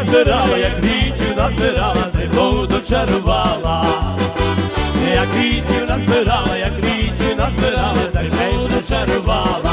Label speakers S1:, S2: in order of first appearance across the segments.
S1: назбирала, як квітів назбирала, тривогу дочарувала, як квітів назбирала, як квітів назбирала, тривогу дочарувала.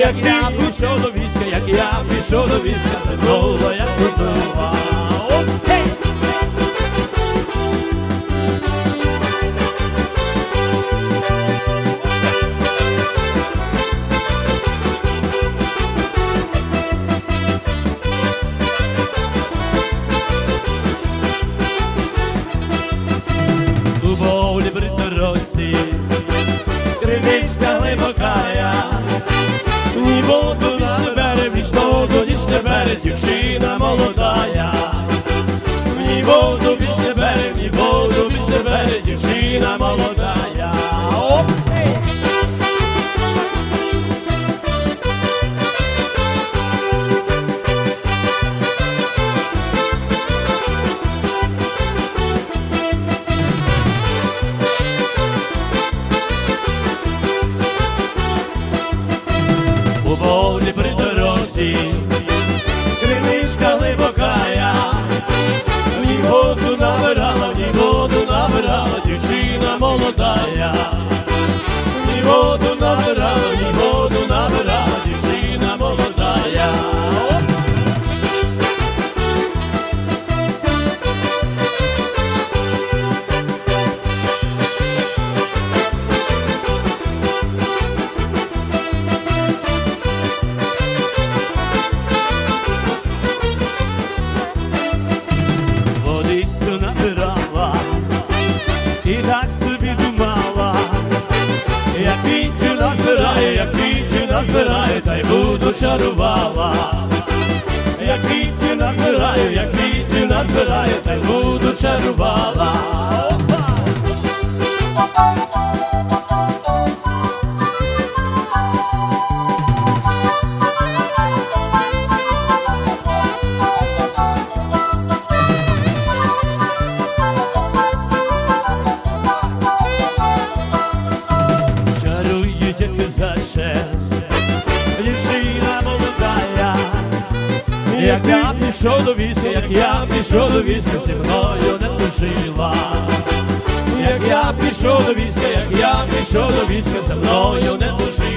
S1: Як я прийшов до війська, як я прийшов до війська, мною як купила. Ніч не бере, ніч того, ніч не бере, дівчина odun alır назбирає, та й буду чарувала. Як квітів назбираю, як квітів назбираю, та й буду чарувала. Як я пішов до війська, як я пішов до війська, зі мною не дружила. Як я пішов до війська, як я пішов до війська, зі мною не дружила.